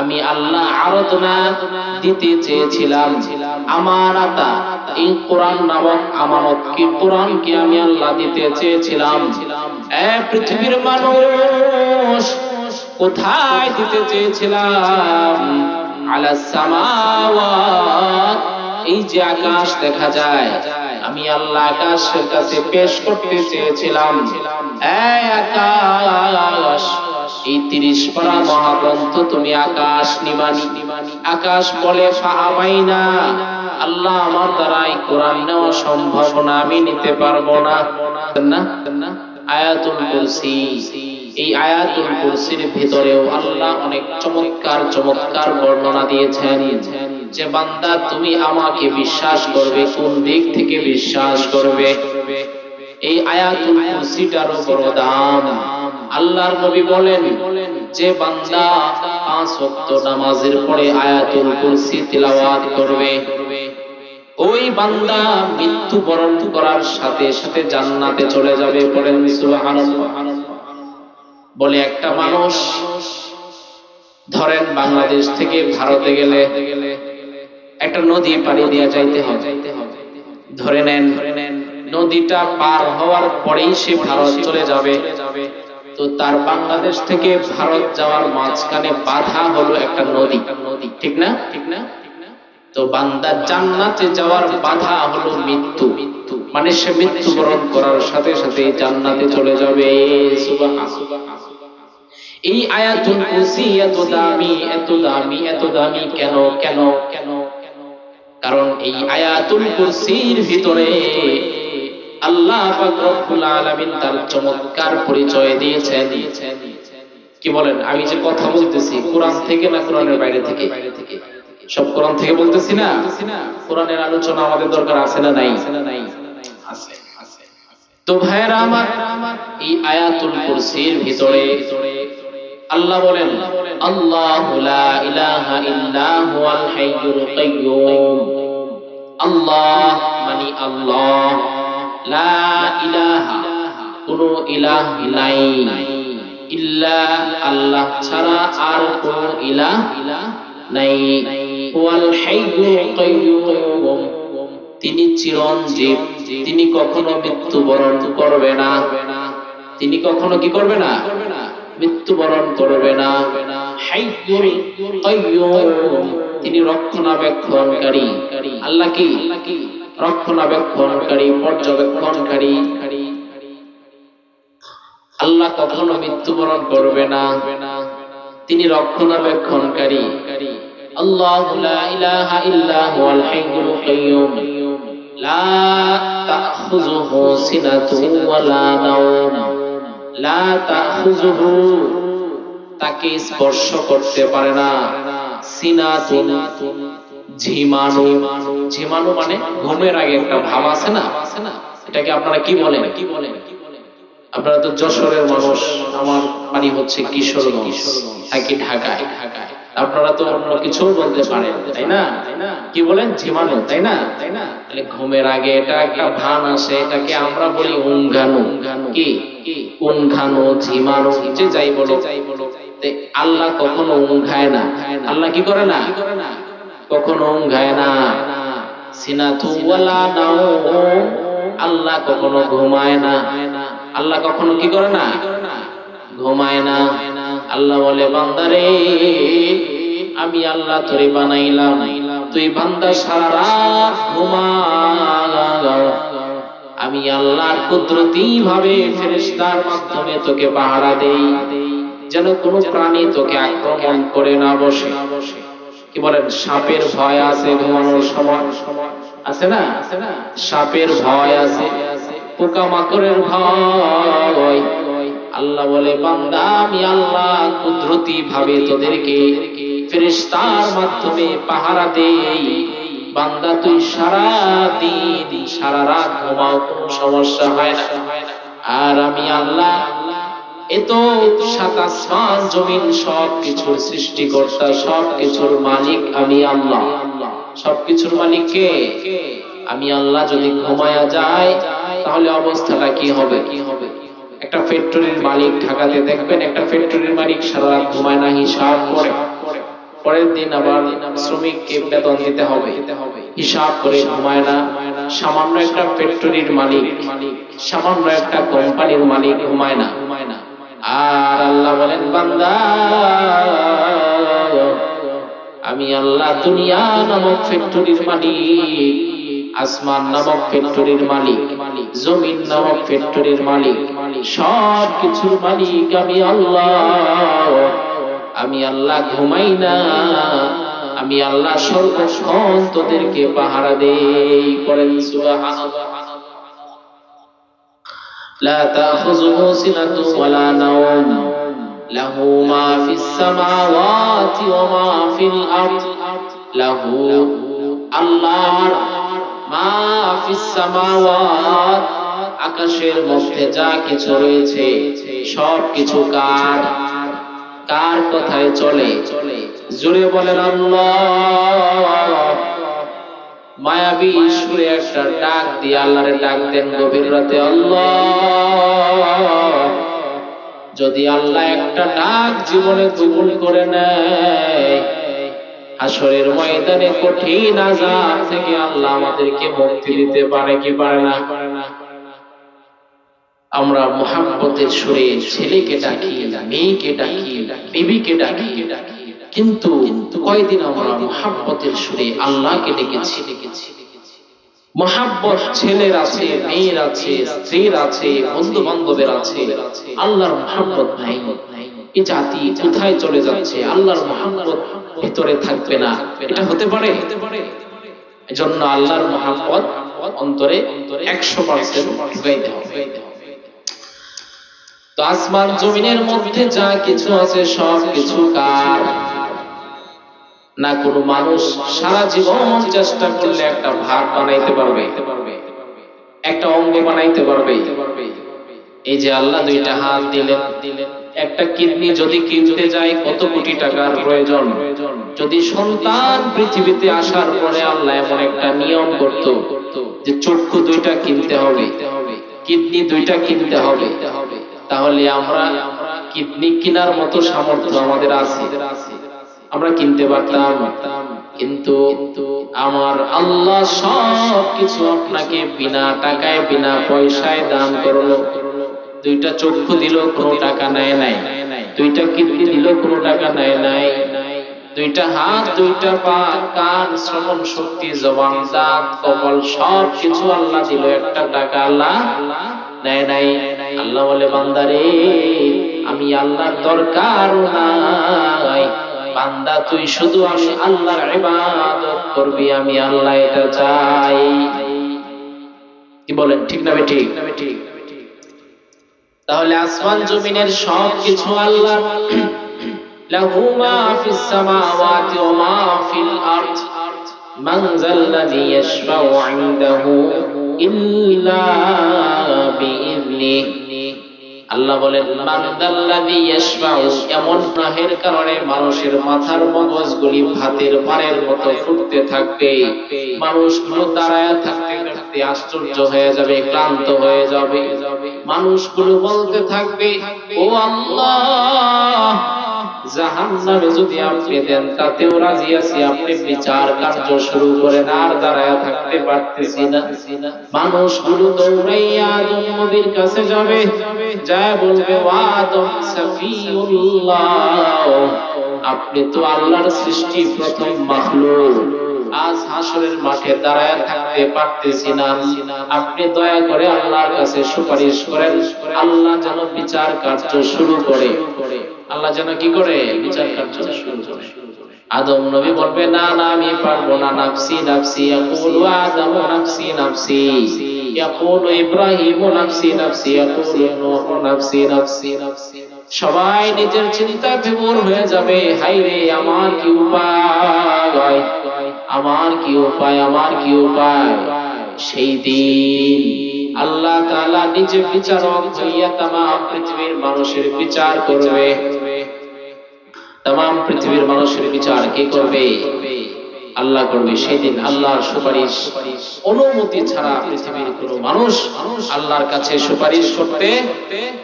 আমি আল্লাহ আরাধনা দিতে চেয়েছিলাম। আমানাতা এই কোরআন নামক আমানত কি কোরআনকে আমি আল্লাহ দিতে চেয়েছিলাম? পৃথিবীর মানুষ, কোথায় দিতে চেয়েছিলাম? আলা সামাওয়াত, এই যে আকাশ দেখা যায়, আমি আল্লাহ আকাশের কাছে পেশ করতে চেয়েছিলাম। আকাশ এই তিরিশ পারা মহাগ্রন্থ তুমি আকাশ নিমানি। আকাশ বলে ফাহামাই না আল্লাহ আমার দ্বারা এই কোরআন নেওয়া সম্ভব না, আমি নিতে পারব না। আয়াতুল এই আয়াতুল ভিতরেও আল্লাহ অনেক চমৎকার চমৎকার বর্ণনা দিয়েছেন যে, বান্দা, তুমি আমাকে বিশ্বাস করবে, কোন দিক থেকে বিশ্বাস করবে? এই আয়াতুল কুরসিটারও বড় দাম। আল্লাহর নবী বলেন, যে বান্দা পাঁচ ওয়াক্ত নামাজের পরে আয়াতুল কুরসি তিলাওয়াত করবে, ওই বান্দা মৃত্যু বরণ করার সাথে সাথে জান্নাতে চলে যাবে পড়েন সুবহানাল্লাহ। বলে একটা মানুষ, ধরেন বাংলাদেশ থেকে ভারতে গেলে একটা নদী পাড়ি দিয়ে যাইতে হবে। ধরে নেন, নদীটা পার হওয়ার পরেই সে ভারত চলে যাবে। তো তার বাংলাদেশ থেকে ভারত যাওয়ার মাঝখানে বাধা হলো একটা নদী। ঠিক না? ঠিক না তো বান্দা জান্নাতে যাওয়ার বাধা হলো মৃত্যু। মানে সে মৃত্যুবরণ করার সাথে সাথে জান্নাতে চলে যাবে। এই আয়াতুল দামি, এত দামি এত দামি কেন কেন কেন? কারণ এই আয়াতুল কুরসির ভিতরে আল্লাহ রব্বুল আলামিন তার চমৎকার পরিচয় দিয়েছেন। কি বলেন? আমি যে কথা বলতেছি, কোরআন থেকে না কোরআনের বাইরে থেকে? সব কোরআন থেকে বলতেছি না? কোরআনের আলোচনা আমাদের দরকার আছে না নাই? আছে তো ভাইয়েরা আমার, এই আয়াতুল কুরসির ভিতরে আল্লাহ বলেন, আল্লাহু লা ইলাহা ইল্লা হুয়াল হাইয়ুল কাইয়্যুম। আল্লাহ মানে আল্লাহ। তিনি চিরঞ্জীব। তিনি কখনো মৃত্যুবরণ করবে না। তিনি কখনো কি করবে না? মৃত্যুবরণ করবে না। তিনি রক্ষণাবেক্ষণকারী। আল্লাহ কি? রক্ষণাবেক্ষণকারী পর্যবেক্ষণকারী। আল্লাহ কখনো মৃত্যুবরণ করবে না। তিনি রক্ষণাবেক্ষণকারী। তাকে স্পর্শ করতে পারে না। ঝিমানো ঝিমানো মানে ঘুমের আগে একটা ভাব আছে না? এটাকে আপনারা কি বলেন? কি বলেন আপনারা তো যশোরের মানুষ, আমার বাড়ি হচ্ছে কিশোরগঞ্জ থাকি ঢাকায়। ঢাকায় আপনারা তো অন্য কিছু বলতে পারেন, তাই না? কি বলেন? ঝিমানো, তাই না? তাই না তাহলে ঘুমের আগে এটা একটা ভান আসে, এটাকে আমরা বলি উঙ্গানো কি? উঙ্গানো ঝিমানো, যে যাই বলো। তে আল্লাহ কখনো উঙ্ঘায় না। আল্লাহ কি করে না কি করে না? কখনো উঙ্ঘায় না। সিনাতু ওয়ালা নাও। আল্লাহ কখনো ঘুমায় না। আল্লাহ কখনো কি করে না? ঘুমায় না। আল্লাহ বলে, বান্দারে, আমি আল্লাহ তোরে বানাইলাম। তুই বান্দা সারা ঘুমা আমি আল্লাহর কুদরতি ভাবে ফেরেশতার মাধ্যমে তোকে পাহারা দেই, যেন কোনো প্রাণী তোকে আক্রমণ করে না বসে। কি বলেন, সাপের ভয় আছে ঘুমানোর সময়? আছে না? সাপের ভয় আছে পোকা মাকড়ের ভয়। আল্লাহ বলে, বান্দা, আমি আল্লাহ কুদরতি ভাবে তোদেরকে ফেরেশতার মাধ্যমে পাহারা দেই। বান্দা, তুই সারা দিন, সারা রাত ঘুমাও, কোনো সমস্যা হয় না। আর আমি আল্লাহ এত সাত আসমান জমিন সব কিছুর সৃষ্টিকর্তা সব কিছুর মালিক আমি আল্লাহ। সব কিছুর মালিক কে? আমি আল্লাহ, যদি ঘুমায়া যায়, তাহলে অবস্থাটা কি হবে? কি হবে একটা ফ্যাক্টরির মালিক ঢাকাতে দেখবেন, একটা ফ্যাক্টরির মালিক সারা রাত ঘুমায় না হিসাব করে। পরের দিন আবার শ্রমিককে বেতন দিতে হবে। হিসাব করে ঘুমায় না। সামান্য একটা ফ্যাক্টরির মালিক, সামান্য একটা কোম্পানির মালিক ঘুমায় না ঘুমায় না। আর আল্লাহ বলেন, বান্দা, আমি আল্লাহ দুনিয়া নামক ফ্যাক্টরির মালিক, আসমান নামক ফ্যাক্টরির মালিক, জমিন নামক ফ্যাক্টরির মালিক সব কিছুর মালিক আমি আল্লাহ। আমি আল্লাহ ঘুমাই না, আমি আল্লাহ সর্বক্ষণ তোদেরকে পাহারা দেই করেন সুবহানাল্লাহ। لا تأخذه سنة ولا نوم له ما في السماوات وما في الأرض له الله মা ফিস সামাওয়াত আকাশের মধ্যে যা কিছু রয়েছে সব কিছু কার কার কথায় চলে জুড়ে বলেন আল্লাহ মায়াবী সুরে একটা ডাক দিয়ে আল্লাহরে ডাক দেন গভীর রাতে, আল্লাহ! যদি আল্লাহ একটা ডাক জীবনে কবুল করে নেয় আসরের ময়দানে কঠিন আজাব থেকে আল্লাহ আমাদেরকে মুক্তি দিতে পারে কি পারে না? আমরা মোহাম্মতের সুরে ছেলেকে ডাকি, মেয়েকে ডাকি, বিবিকে ডাকি কিন্তু কয়দিন আমরা মোহাম্মতের সুরে আল্লাহকে ডেকেছি। ডেকেছি মহাব্বত ছেলের আছে, মেয়ের আছে, স্ত্রীর আছে বন্ধু বান্ধবের আছে। আল্লাহর মহাব্বত নাই। এই জাতি কোথায় চলে যাচ্ছে? আল্লাহর মহাব্বত ভিতরে থাকবে না। এটা হতে পারে? এজন্য আল্লাহর মহাব্বত অন্তরে একশো পার্সেন্ট ঢুকাইতে হবে। তো আসমান জমিনের মধ্যে যা কিছু আছে সব কিছু কার? না কোনো মানুষ সারা জীবন চেষ্টা করলে একটা ভাগ বানাইতে পারবে, একটা অঙ্গ বানাইতে পারবে। এই যে আল্লাহ দুইটা হাত দিলেন, একটা কিডনি যদি কিনতে যায় কত কোটি টাকার প্রয়োজন। যদি সন্তান পৃথিবীতে আসার পরে আল্লাহ এমন একটা নিয়ম করত যে চক্ষু দুইটা কিনতে হবে, কিডনি দুইটা কিনতে হবে। তাহলে আমরা কিডনি কেনার মতো সামর্থ্য আমাদের আছে। আমরা কিনতে পারতাম। কিন্তু আমার আল্লাহ সব কিছু আপনাকে বিনা টাকায়, বিনা পয়সায় দান করল। দুইটা চক্ষু দিল, কোনো টাকা নেয় নাই। দুইটা কিডনি দিল, কোনো টাকা নেয় নাই। দুইটা হাত, দুইটা পা, কান, শ্রবণ শক্তি, জবান, দাঁত, কপাল সব কিছু আল্লাহ দিল। একটা টাকা আল্লাহ নেয় নাই। আল্লাহ বলে, বান্দারে, আমি আল্লাহর দরকার নাই। বান্দা, তুই শুধু আমি আল্লাহর ইবাদত করবি, আমি আল্লাহ এটা চাই। কি বলেন, ঠিক না ঠিক তাহলে আসমান জমিনের সব কিছু আল্লাহ লাহু মা ফিস সামাওয়াতি ওয়া মা ফিল আরদ। মান যাল্লাযী ইয়াশফাউ ইনদাহু ইল্লা বিইذনিহি আল্লাহ বলেন এমন নাহের কারণে মানুষের মাথার মগজগুলি ভাতের পারের মতো ফুটতে থাকবে। মানুষগুলো দাঁড়ায় থাকতে থাকতে আশ্চর্য হয়ে যাবে, ক্লান্ত হয়ে যাবে। মানুষগুলো বলতে থাকবে, ও আল্লাহ যদি আপনি দেন, তাতেও রাজি আছি। আপনি বিচার কার্য শুরু আর দাঁড়ায় থাকতে পারতেছি না। দৌড়াইয়া আদম নবীর কাছে যাবে। যায় বলবে আদম সাফিউল্লাহ। আপনি তো আল্লাহর সৃষ্টি প্রথম মাখলুক। আজ হাসরের মাঠে দাঁড়ায় থাকতে পারতেছি না। আপনি দয়া করে আল্লাহর কাছে সুপারিশ করেন। আল্লাহ যেন বিচার কার্য শুরু করে। আল্লাহ যেন কি করে? বিচার কার্য শুরু করে। আদম নবী বলবে, না না, আমি পারব না। নাফসি নাফসি, ইয়াকুলু আদম, নাফসি নাফসি। ইয়াকুলু ইব্রাহিম, নাফসি নাফসি। ইয়াকুলু নূহ, নাফসি নাফসি সবাই নিজের চিন্তা বিমূর হয়ে যাবে। হাই রে আমার কি উপায়? আমার কি উপায়? আমার কি উপায়? সেই দিন আল্লাহ তাআলা নিজে বিচারক হইয়া তামাম পৃথিবীর মানুষের বিচার করবে। তাম পৃথিবীর মানুষের বিচার কে করবে? আল্লাহ করবে সেদিন আল্লাহর সুপারিশ। অনুমতি ছাড়া পৃথিবীর কোন মানুষ আল্লাহর কাছে সুপারিশ করতে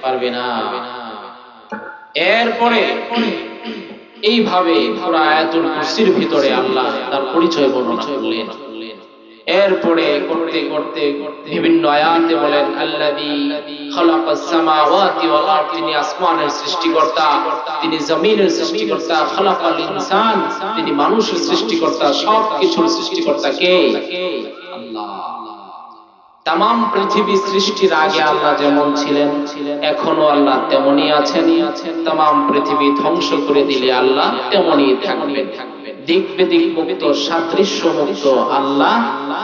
পারবে না। এরপরে এইভাবে পুরা আয়াতুল কুরসির ভিতরে আল্লাহ তার পরিচয় বর্ণনা করলেন। এরপরে করতে করতে বিভিন্ন আয়াতে বলেন, আল্লাযী খালাকাস সামাওয়াতি ওয়াল আরদ তিনি আসমানের সৃষ্টিকর্তা, তিনি জমিনের সৃষ্টিকর্তা, খালাকাল ইনসান, তিনি মানুষের সৃষ্টিকর্তা সব কিছুর সৃষ্টিকর্তা কে? আল্লাহ। তাম পৃথিবী সৃষ্টির আগে আল্লাহ যেমন ছিলেন, এখনও আল্লাহ তেমনই আছেন। তাম পৃথিবী ধ্বংস করে দিলে আল্লাহ তেমনই থাকবেন। দিক বেদিক মুক্ত সাদৃশ্য মুক্ত আল্লাহ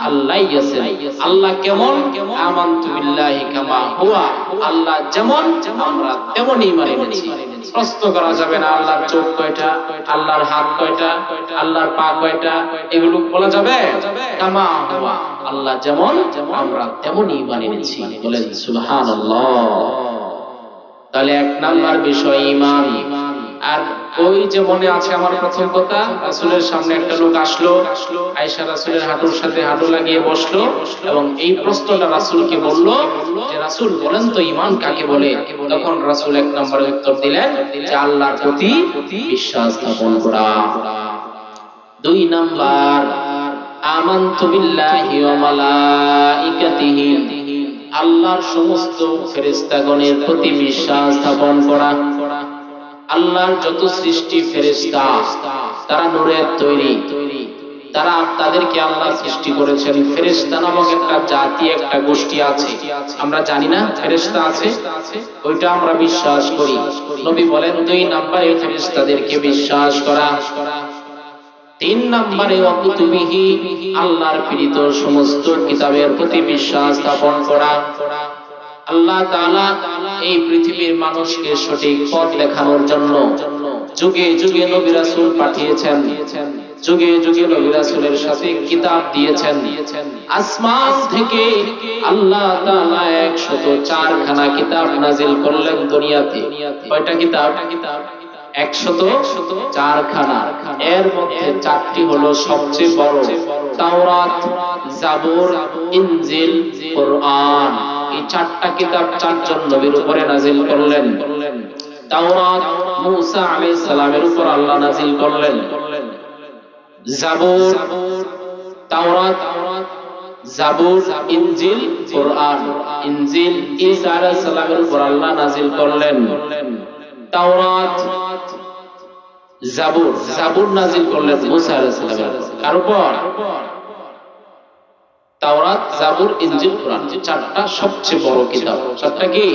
আল্লাহ আছেন আল্লাহ কেমন? আমান্তু বিল্লাহি কামা হুয়া। আল্লাহ যেমন, আমরা তেমনই মানে প্রশ্ন করা যাবে না, আল্লাহর চোখ কয়টা, আল্লাহর হাত কয়টা, আল্লাহর পা কয়টা, এগুলো বলা যাবে? কামা হুয়া। আল্লাহ যেমন, আমরা তেমনই মানে নিয়েছি। বলেন, সুবহানাল্লাহ। তাহলে এক নাম্বার বিষয় ইমান আর ওই যে মনে আছে আমার প্রথম কথা, রাসূলের সামনে একটা লোক আসলো, আয়েশা রাসূলের হাঁটুর সাথে হাঁটু লাগিয়ে বসল এবং এই প্রশ্নটা রাসূলকে বলল যে, রাসূল, বলেন তো ঈমান কাকে বলে? তখন রাসূল এক নম্বরে উত্তর দিলেন যে, আল্লাহর প্রতি বিশ্বাস স্থাপন করা। দুই নাম্বার, আমানতু বিল্লাহি ওয়া মালাইকাতিহি। আল্লাহর সমস্ত ফেরেশতাগণের প্রতি বিশ্বাস স্থাপন করা। আল্লাহর যত সৃষ্টি ফেরেশতা, তারা নূরের তৈরি। তারা তাদেরকে আল্লাহ সৃষ্টি করেছেন। ফেরেশতা নামক একটা জাতি, একটা গোষ্ঠী আছে। আমরা জানি না ফেরেশতা আছে? ওইটা আমরা বিশ্বাস করি। নবী বলেন, দুই নাম্বারে ফেরেশতাদেরকে বিশ্বাস করা। তিন নম্বরে, অকুতুবিহি, আল্লাহর প্রেরিত সমস্ত কিতাবের প্রতি বিশ্বাস স্থাপন করা। আল্লাহ তাআলা এই পৃথিবীর মানুষকে সঠিক পথ দেখানোর জন্য যুগে যুগে নবী রাসূল পাঠিয়েছেন। যুগে যুগে নবী রাসূলের সাথে কিতাব দিয়েছেন। আসমান থেকে আল্লাহ তাআলা 104 খানা কিতাব নাজিল করলেন দুনিয়াতে। কয়টা কিতাব? একশত চারখানা। এর মধ্যে চারটি হলো সবচেয়ে বড়, তাওরাত, জাবুর, ইনজিল, কোরআন। এই চারটা কিতাব চারজন নবীর উপরে নাজিল করলেন। তাওরাত মূসা আলাইহিস সালামের উপর আল্লাহ নাজিল করলেন। জাবুর, তাওরাত, জাবুর, ইনজিল, কোরআন। ইনজিল ঈসা আলাইহিস সালামের উপর আল্লাহ নাজিল করলেন। তাওরাত, জাবুর জাবুর নাজিল করলেন মুসা আলাইহিস সালামের উপর। তাওরাত, জাবুর কোরআন চারটা সবচেয়ে বড় কিতাব। চারটা কি?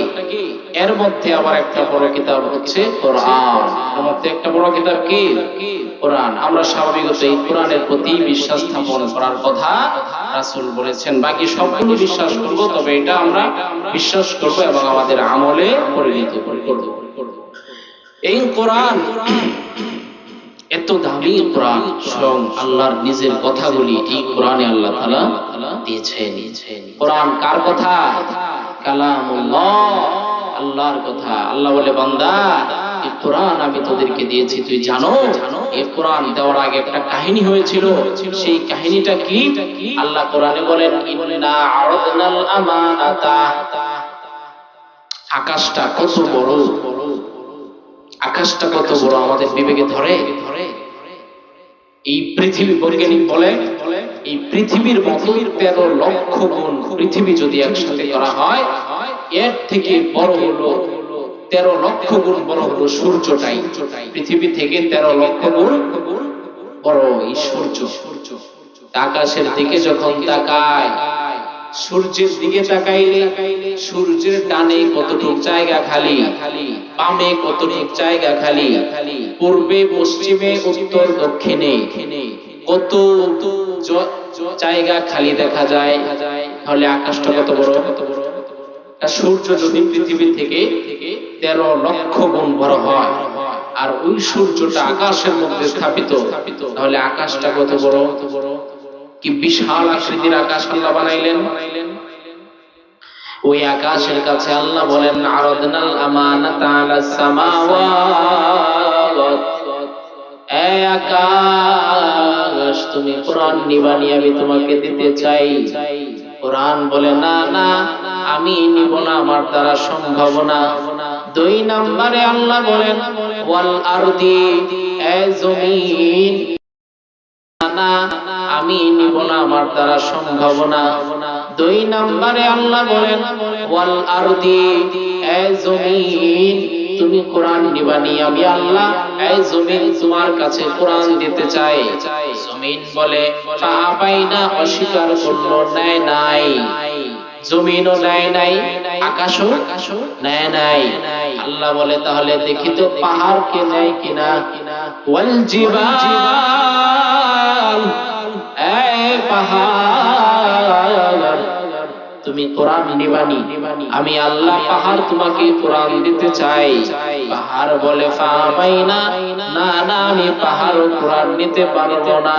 এর মধ্যে আবার একটা বড় কিতাব হচ্ছে কোরআন। এর মধ্যে একটা বড় কিতাব কি? কোরআন। আমরা কোরআনের প্রতি বিশ্বাস স্থাপন করার কথা রাসূল বলেছেন। বাকি সবগুলো বিশ্বাস করব, তবে এটা আমরা বিশ্বাস করব এবং আমাদের আমলে পরিণত করব। এই কোরআন এত দামি কোরআন স্বয়ং আল্লাহর নিজের কথাগুলি এই কোরআনে আল্লাহ তাআলা দিয়েছেন। কোরআন কার কথা? কালামুল্লাহ। আল্লাহর কথা। আল্লাহ বলে, বান্দা, এই কোরআন আমি তোদেরকে দিয়েছি, তুই জানো? এই কোরআন দেওয়ার আগে একটা কাহিনী হয়েছিল। সেই কাহিনীটা কি? আল্লাহ কোরআনে বলেন, ইন্না আরাদনাল আমানাতা। আকাশটা কত বড়। আকাশটা কত বড় আমাদের বিবেকে ধরে? এই পৃথিবী বৈজ্ঞানিক বলে, এই পৃথিবীর মতো তেরো লক্ষ গুণ পৃথিবী যদি একসাথে করা হয়, এর থেকে বড় হলো তেরো লক্ষ গুণ বড় হলো সূর্যটাই। পৃথিবী থেকে তেরো লক্ষ গুণ বড় এই সূর্য। আকাশের দিকে যখন তাকায় সূর্যের দিকে তাকাইলে সূর্যের ডানে কতটুক জায়গা খালি, বামে কতটুক জায়গা খালি, পূর্বে, পশ্চিমে, উত্তর, দক্ষিণে, কত জায়গা খালি দেখা যায়, তাহলে আকাশটা কত বড়? আর সূর্য যদি পৃথিবী থেকে তেরো লক্ষ গুণ বড় হয়, আর ওই সূর্যটা আকাশের মধ্যে স্থাপিত, তাহলে আকাশটা কত বড় কত বড়? কি বিশাল আকৃতির আকাশ আল্লাহ বানাইলেন? ওই আকাশের কাছে আল্লাহ বলেন, আরাদনাল সামাওয়াত। এ আকাশ, তুমি কোরআন আমি তোমাকে দিতে চাই। কোরআন বলে, না না, আমি নিব না, আমার দ্বারা সম্ভব না। দুই নম্বরে আল্লাহ বলেন, ওয়াল আরদি, এ জমিন না আমি নিব না আমার দ্বারা সম্ভব না। দুই নম্বরে আল্লাহ বলেন, ওয়াল আরদি, এ জমিন, তুমি কোরআন নিবানি আমি আল্লাহ এই জমিন তোমার কাছে কোরআন দিতে চাই। জমিন বলে পাই না অস্বীকার করল, নেয় নাই। জমিনও নেয় নাই, আকাশও নেয় নাই। আল্লাহ বলে, তাহলে দেখি তো পাহাড় কে নেয় কিনা? কিনা ওয়াল জিবাল পাহাড়। তুমি কোরআন নিবানি। আমি আল্লাহ পাহাড় তোমাকে কোরআন দিতে চাই। পাহাড় বলে ফামাই না না না আমি পাহাড় কোরআন নিতে পারব না।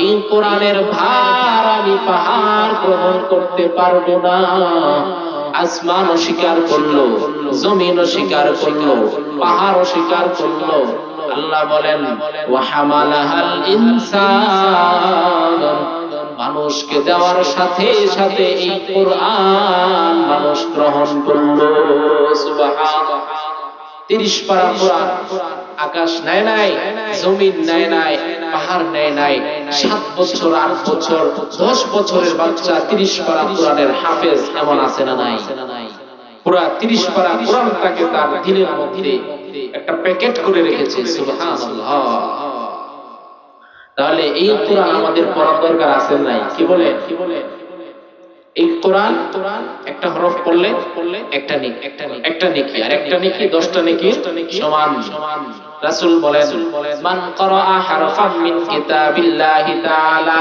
এই কোরআনের ভার আমি পাহাড় গ্রহণ করতে পারব না। আসমান অস্বীকার করল জমিন অস্বীকার করল পাহাড় অস্বীকার করল। আল্লাহ বলেন ওয়াহামালাহাল ইনসান। মানুষকে দেওয়ার সাথে সাথে এই কোরআন মানুষ গ্রহণ করল। তিরিশ পারা কোরআন, আকাশ নেয় নাই, জমিন নেয় নাই, পাহাড় নেয় নাই, সাত বছর, আট বছর, দশ বছরের বাচ্চা তিরিশ পারা কোরআনের হাফেজ এমন আছে না নাই? পুরা তিরিশ পারা কোরআনটাকে তার দিনের মধ্যে একটা প্যাকেট করে রেখেছে, সুবহানাল্লাহ। তাহলে এই কোরআন আমাদের পড়ার দরকার আছে নাই? কি বলে? কি বলে এই কোরআন একটা হরফ পড়লে পড়লে একটা নেকি। একটা নেকি একটা নেকি আর একটা নেকি, দশটা নেকি সমান। সমান রাসূল বলেন, মান করা হারফাম মিন কিতাবিল্লাহি তাআলা।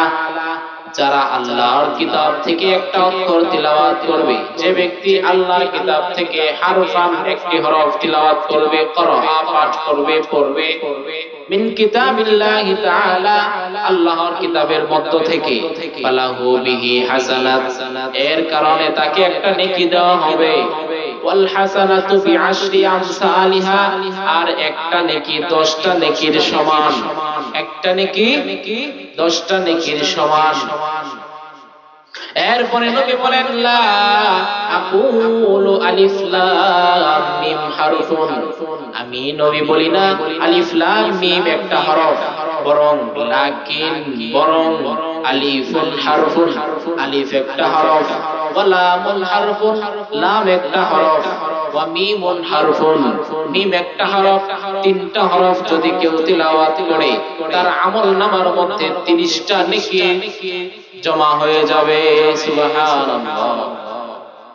যারা আল্লাহর কিতাব থেকে একটা অক্ষর তিলাওয়াত করবে, যে ব্যক্তি আল্লাহর কিতাব থেকে হারফান একটি হরফ তিলাওয়াত করবে করা পাঠ করবে, পড়বে। মিন কিতাবিল্লাহি তাআলা, আল্লাহর কিতাবের মধ্য থেকে। ফালাহু বিহি হাসানাত, এর কারণে তাকে একটা নেকি দেওয়া হবে। ওয়াল হাসানাতু বিআশরি আমসালিহা, আর একটা নেকি 10টা নেকির সমান। একটা নেকি 10টা নেকির সমান। এরপরে নবী বলেন, লা আকুলু আলিফ লাম মিম হারফুন। আমি নবী বলি না, আলিফ লাম মিম একটা হরফ, বরং লাকিন, বরং আলিফুন হারফুন। আলিফ একটা হরফ ওয়া লামুন হারফুন, লাম একটা হরফ। ওয়া মিমুন হারফুন। মিম একটা হরফ, তিনটা হরফ যদি কেউ তিলাওয়াত করে, তার আমল নামার মধ্যে 30টা নেকি জমা হয়ে যাবে। সুবহানাল্লাহ।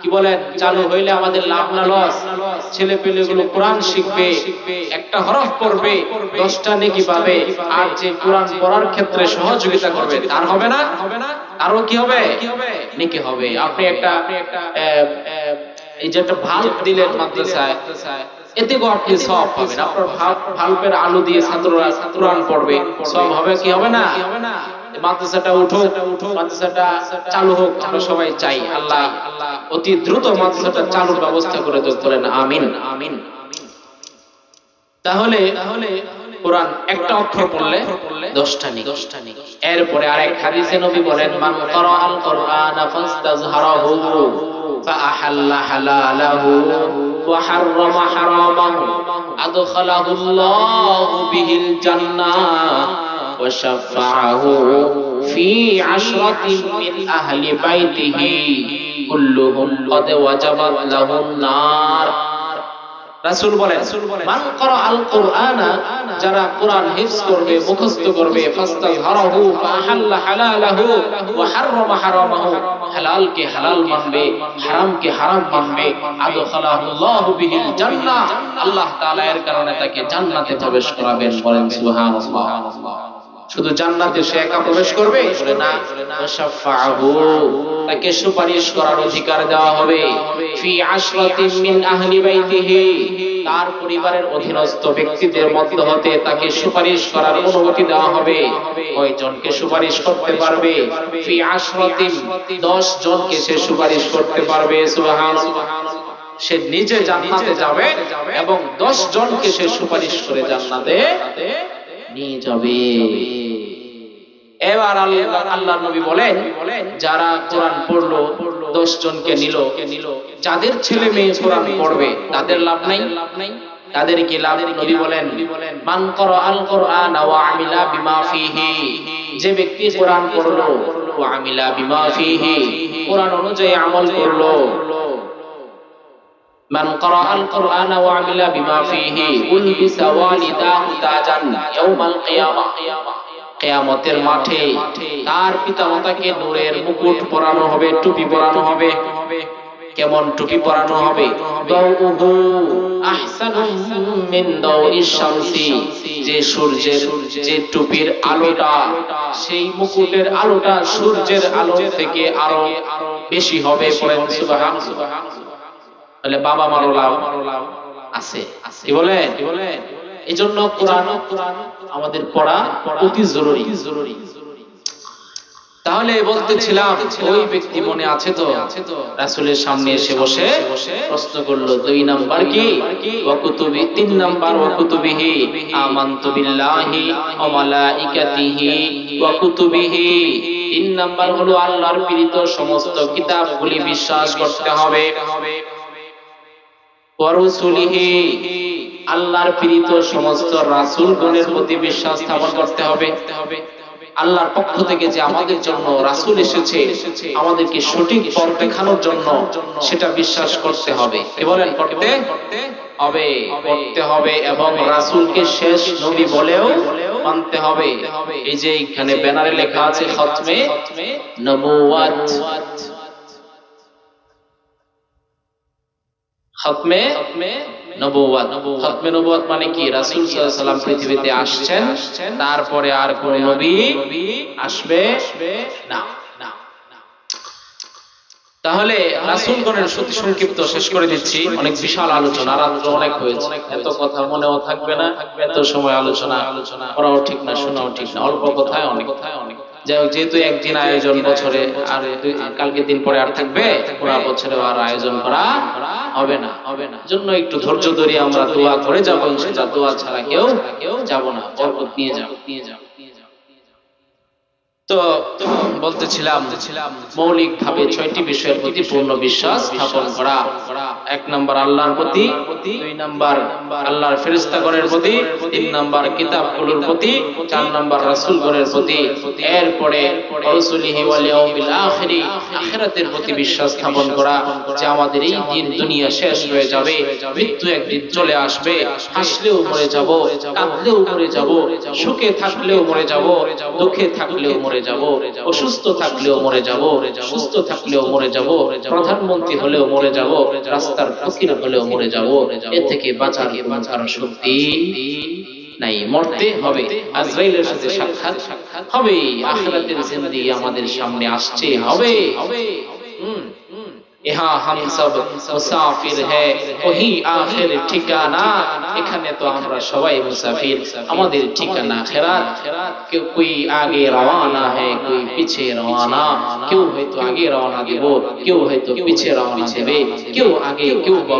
কি বলেন? চালু হইলে আমাদের লাভ না লস? ছেলে পেলে গুলো কোরআন শিখবে, একটা হরফ পড়বে, দশটা নেকি পাবে, আর যে কোরআন পড়ার ক্ষেত্রে সহযোগিতা করবে, তার হবে না? আরও কি হবে? নেকি হবে। আপনি একটা এই যে একটা ভাল্ব দিলেন মাদ্রাসায়, এতে আপনি সব পাবেন। আপনার ভাল্বের আলো দিয়ে ছাত্ররা কোরআন পড়বে। সব হবে কি হবে না? মাদ্রাসাটা উঠো মাদ্রাসাটা চালু হোক আমরা সবাই চাই আল্লাহ অতি দ্রুত মাদ্রাসাটা চালুর ব্যবস্থা করে তো বলেন আমিন আমিন তাহলে তাহলে কোরআন একটা অক্ষর পড়লে দশটা নি দশটা নি এরপরে আরেক হাদিসে নবী বলেন মান করা আল কোরআন ফাস্তাজহারাহু فأحل حلاله وحرم حرامه أدخله الله به الجنة وشفعه في عشرة من أهل بيته كلهم قد وجبت له النار রাসূল বলেন মান করা আল কোরআনা যারা কোরআন হিফজ করবে মুখস্থ করবে ফাস্তাযহারাহু ফাহাল্লা হালালাহু ওয়া হাররামা হারামাহু হালালকে হালাল মানবে হারামকে হারাম মানবে আদখালাহুল্লাহু বিহিল জান্নাহ আল্লাহ তাআলা এর কারণে তাকে জান্নাতে প্রবেশ করাবেন বলেন সুবহানাল্লাহ শুধু জান্নাতে সে একা প্রবেশ করবে? তাকে সুপারিশ করার অধিকার দেওয়া হবে। তার পরিবারের অধীনস্থ ব্যক্তিদের মধ্য হতে তাকে সুপারিশ করার অনুমতি দেওয়া হবে। কয়জনকে সুপারিশ করতে পারবে? 10 জনকে সে সুপারিশ করতে পারবে সে নিজে জান্নাতে যাবে এবং 10 জনকে সে সুপারিশ করে জান্নাতে নিয়ে যাবে। এবার আল্লাহ নবী বলেন, যারা কোরআন পড়ল, দশ জনকে নিল। যাদের ছেলে মেয়ে কোরআন পড়বে, তাদের লাভ নাই। তাদের কি লাভ? বলেন ওয়া আমিলা বিমা ফিহি। যে ব্যক্তি কোরআন পড়ল আমিলা কোরআন অনুযায়ী আমল করল من قرأ القرآن وعمل بما فيه ألبس والداه تاجا يوم القيامة কেয়ামতের মাঠে তার পিতামাতাকে নূরের মুকুট পরানো হবে টুপি পরানো হবে কেমন টুপি পরানো হবে দাউহু আহসানু মিন দাউইশ শামসি যে সূর্যের যে টুপির আলোটা সেই মুকুটের আলোটা সূর্যের আলো থেকে আরো বেশি হবে পড়েন সুবহানাল্লাহ তাহলে বাবা মারো লাভ আছে। কি বলেন এই জন্য কোরআন আমাদের পড়া অতি জরুরি। জরুরি তাহলে বলতেছিলাম, ওই ব্যক্তি মনে আছে তো? রাসূলের সামনে এসে বসে প্রশ্ন করল, দুই নাম্বার কি? তিন নাম্বার আমানতু বিল্লাহি মালাইকাতিহি তিন নাম্বার হলো আল্লাহর প্রেরিত সমস্ত কিতাবগুলি বিশ্বাস করতে হবে। আল্লাহর প্রেরিত সমস্ত রাসূলগণের প্রতি বিশ্বাস স্থাপন করতে হবে। আল্লাহর পক্ষ থেকে যে আমাদের জন্য রাসূল এসেছে, আমাদেরকে সঠিক পথ দেখানোর জন্য সেটা বিশ্বাস করতে হবে। বলেন? করতে হবে। করতে হবে এবং রাসূলকে শেষ নবী বলেও মানতে হবে। এই যে এখানে ব্যানারে লেখা আছে খতমে নবুয়াত খতমে নবুয়াত খতমে নবুয়াত মানে কি? রাসূল সাল্লাল্লাহু আলাইহি সাল্লাম পৃথিবীতে আসছেন তারপরে আর কোন নবী আসবে না। তাহলে রাসূলগণের সত্যি সংক্ষিপ্ত শেষ করে দিচ্ছি। অনেক বিশাল আলোচনা রাত্র অনেক হয়েছে। এত কথা মনেও থাকবে না। এত সময় আলোচনা আলোচনা করাও ঠিক না শোনাও ঠিক না। অল্প কথায় অনেক। কথায় অনেক। যাই হোক যেহেতু একদিন আয়োজন বছরে আর কালকে দিন পরে আর থাকবে, পুরা বছরে আর আয়োজন করা হবে না। হবে না জন্য একটু ধৈর্য ধরে আমরা দোয়া করে যাব, ইনশাআল্লাহ। দোয়া ছাড়া কেউ কেউ যাব না, বরকত নিয়ে যাব। নিয়ে যাও তো বলতেছিলাম মৌলিক ভাবে ছয়টি বিষয়ের প্রতি পূর্ণ বিশ্বাস স্থাপন করা। এক নম্বর আল্লাহর প্রতি, দুই নম্বর আল্লাহর ফেরেস্তাগণের প্রতি, তিন নম্বর প্রতি, চার নম্বর রাসূলগণের প্রতি। এরপরে আখিরাতের প্রতি বিশ্বাস স্থাপন করা, যে আমাদের এই দিন দুনিয়া শেষ হয়ে যাবে, মৃত্যু একদিন চলে আসবে, হাসলেও মরে যাব, কাঁদলেও মরে যাব, সুখে থাকলেও মরে যাব, দুঃখে থাকলেও মরে যাব, অসুস্থ থাকলেও মরে যাব, সুস্থ থাকলেও মরে যাব, প্রধানমন্ত্রী হলেও মরে যাব, রাস্তার ফকির হলেও মরে যাব, এ থেকে বাঁচার বাঁচার শক্তি নাই। মরতে হবে, আজরাইলের সাথে সাক্ষাৎ হবে আখিরাতের জিন্দেগি আমাদের সামনে আসছে, হবে। ইহা হাম সব মুসাফির হ্যাঁ ওহি আখের ঠিকানা। এখানে তো আমরা সবাই মুসাফির, আমাদের ঠিকানা খেরাত। কেউ কই আগে রওয়ানা হ্যাঁ কই পিছে রওয়ানা কেউ হয়তো আগে রওনা দেব, কেউ হয়তো পিছে রওনা দেবে। কেউ আগে, কেউ বা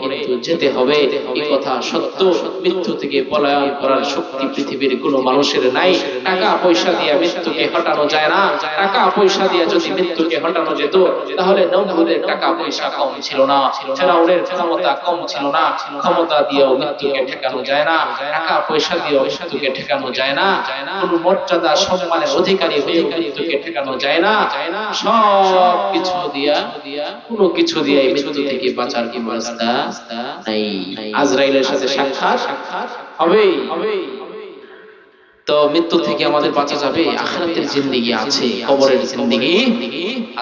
কিন্তু যেতে হবে। এই কথা সত্য। মৃত্যু থেকে পলায়ন করার শক্তি পৃথিবীর কোনো মানুষের নাই। টাকা পয়সা দিয়ে মৃত্যুকে হটানো যায় না। টাকা পয়সা দিয়ে যদি মৃত্যুকে হটানো যেত, তাহলে টাকা পয়সা কম ছিল না। ফেরাউনের ক্ষমতা কম ছিল না। ক্ষমতা দিয়েও মৃত্যুকে ঠেকানো যায় না। টাকা পয়সা দিয়েও মৃত্যুকে ঠেকানো যায় না। কোন মর্যাদা, সম্মানের অধিকারী হয়ে মৃত্যুকে ঠেকানো যায় না। সব কিছু দিয়া, কোনো কিছু দিয়ে মৃত্যু থেকে বাঁচার কি ব্যবস্থা নাই। আজরাইলের সাথে সাক্ষাৎ হবেই হবেই। তো মৃত্যু থেকে আমাদের বাঁচা যাবে, আখিরাতের জিন্দেগি আছে, কবরের জিন্দেগি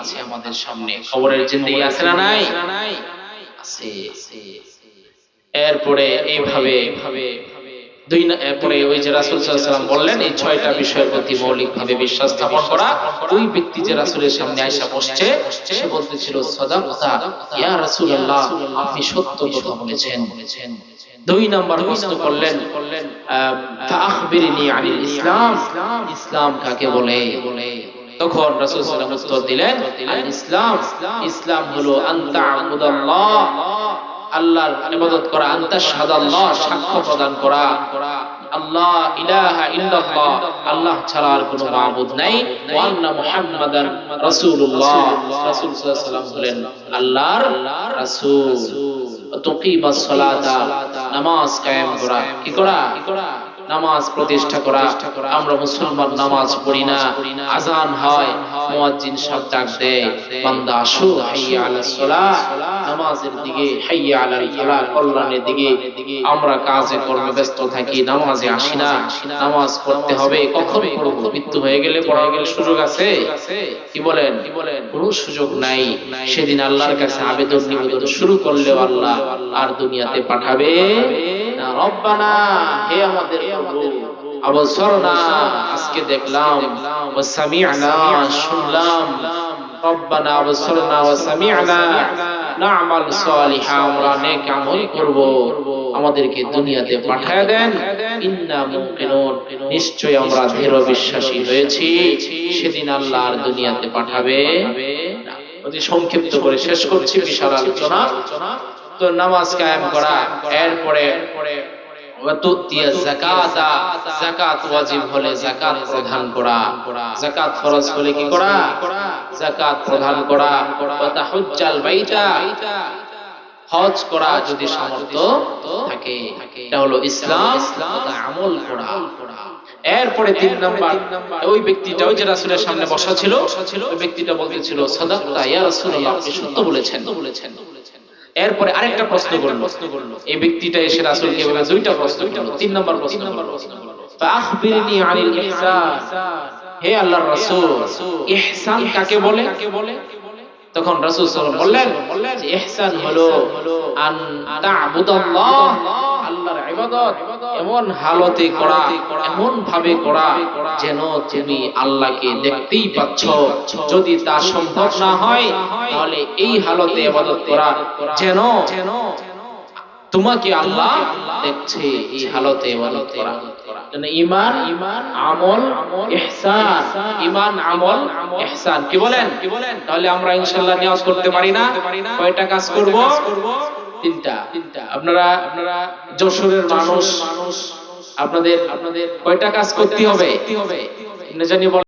আছে আমাদের সামনে। কবরের জিন্দেগি আছে না নাই? আছে এরপরে এইভাবে দুই এরপরে ওই যে রাসূল আলাইহি বললেন, এই ছয়টা বিষয়ের প্রতি মৌলিকভাবে বিশ্বাস স্থাপন করা। ওই ব্যক্তি যে রাসূলের সামনে আয়েশা বসছে, সে বলতেছিল, সাদাকতা, ইয়া রাসূলুল্লাহ, আপনি সত্য কথা বলেছেন। দুই নাম্বার প্রশ্ন করলেন ইসলাম। ইসলাম। কাকে বলে? তখন রাসূল সাল্লাল্লাহু আলাইহি ওয়াসাল্লাম উত্তর দিলেন আল ইসলাম। ইসলাম হলো আনতা আবুদাল্লাহ আল্লাহর ইবাদত করা আনতা শাহাদাল্লাহ সাক্ষ্য প্রদান করা। আল্লাহ ইলাহা ইল্লাল্লাহ আল্লাহ ছাড়া আর কোনো মাবুদ নাই। ওয়া আন্না মুহাম্মাদান রাসূলুল্লাহ। রাসূল সাল্লাল্লাহু আলাইহি ওয়াসাল্লাম হলেন আল্লাহর রাসূল। নামাজ কায়েম করা। কি করা? নামাজ প্রতিষ্ঠা করা। আমরা মুসলমান নামাজ পড়ি না। আজান হয়, মুয়াজ্জিন সাহেব ডাক দেয়। বান্দা আসো হাইয়া আলাস নামাজের দিকে, হাইয়া আলাল ফালাহ কল্যাণের দিকে আমরা কাজে কর্মে ব্যস্ত থাকি, নামাজে আসি না। নামাজ পড়তে হবে কখন পড়ব মৃত্যু হয়ে গেলে পড়া গেলে সুযোগ আছে? কি বলেন? কোনো সুযোগ নাই। সেদিন আল্লাহর কাছে আবেদন নিবেদন শুরু করলেও আল্লাহ আর দুনিয়াতে পাঠাবে না। রব্বানা, হে আমাদের প্রভু আজকে দেখলাম ও সামিআনা, শুনলাম। রব্বানা, আবসরনা ও সামিআনা। আমাদেরকে দুনিয়াতে পাঠায় দেন। নিশ্চয় আমরা দৃঢ় বিশ্বাসী হয়েছি। সেদিন আল্লাহ আর দুনিয়াতে পাঠাবে সংক্ষিপ্ত করে শেষ করছি বিশাল আলোচনা। তো নামাজ কায়েম করা, এরপরে ওয়াজিব হলে যাকাত প্রদান করা। যাকাত ফরজ হলে কি করা? যাকাত প্রদান করা। ওয়া তাহুজ্জাল বাইতা। হজ করা যদি সামর্থ্য থাকে। এটা হলো ইসলাম আমল করা। এরপরে তিন নাম্বার ওই ব্যক্তিটা ওই যে রাসূলের সামনে বসা ছিল ওই ব্যক্তিটা বলতেছিল সাদাকতা ইয়া রাসূলুল্লাহ আপনি সত্য বলেছেন বলেছেন। এরপরে আরেকটা প্রশ্ন করল। এই ব্যক্তিটা এসে রাসূলকে বলে দুইটা প্রশ্ন করল তিন নম্বর প্রশ্ন করল। ফাআখবিরনি আনিল ইহসান। হে আল্লাহর রাসূল ইহসান কাকে বলে? তখন রাসূল সাল্লাল্লাহু আলাইহি ওয়াসাল্লাম বললেন ইহসান হলো আন তা'বুদাল্লাহ। আল্লাহর ইবাদত এমন হালতে করা এমন ভাবে করা যেন তুমি আল্লাহকে দেখতেই পাচ্ছ। যদি তা সম্ভব না হয়, তাহলে এই হালতে ইবাদত করা যেন তোমাকে আল্লাহ দেখছে, এই হালতে ইবাদত করা। ঈমান, আমল, ইহসান, ঈমান, আমল, ইহসান। কি বলেন? তাহলে আমরা ইনশাআল্লাহ নিয়াজ করতে পারি না। কয়টা কাজ করব? তিনটা। আপনারা আপনারা যশোরের মানুষ আপনাদের আপনাদের কয়টা কাজ করতে হবে? জানি